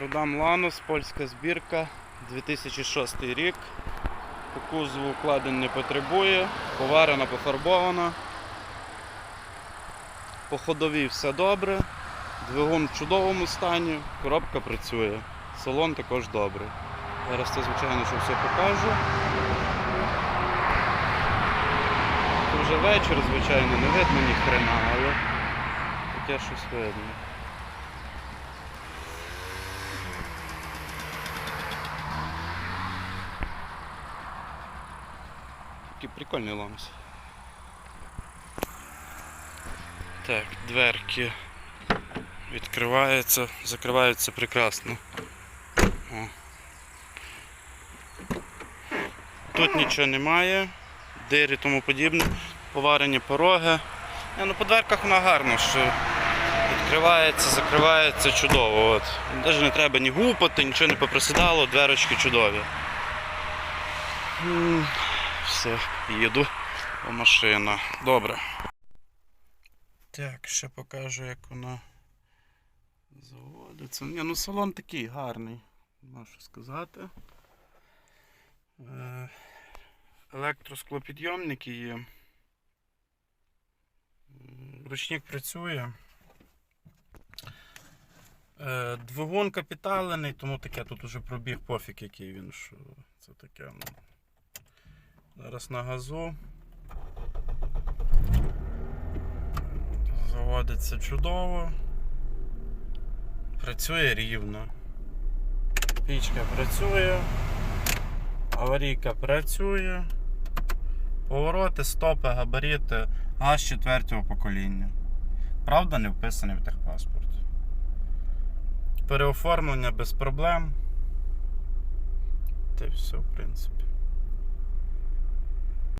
Продам Ланос, польська збірка, 2006 рік. По кузову вкладень не потребує, поварена, пофарбована. По ходовій все добре. Двигун в чудовому стані, коробка працює. Салон також добрий. Зараз це, звичайно, що все покажу. Це вже вечір, звичайно, не видно ні хрена, але таке щось видно. Такий прикольний ламс. Так, дверки відкриваються, закриваються прекрасно. О. Тут нічого немає, дирі тому подібне, поварені пороги. Не, ну, по дверках вона гарно, що відкривається, закривається чудово. От. Навіть не треба ні гупати, нічого не поприсідало, дверочки чудові. Все, їду по машина. Добре. Так, ще покажу, як вона заводиться. Ні, ну салон такий гарний, можу сказати. Е, Електросклопідйомники є. Ручник працює. Е, Двигун капіталений, тому таке тут уже пробіг пофіг, який він, що це таке. Ну. Зараз на газу. Заводиться чудово. Працює рівно. Пічка працює. Аварійка працює. Повороти, стопи, габарити аж четвертого покоління. Правда, не вписаний в техпаспорт. Переоформлення без проблем. Та й все, в принципі.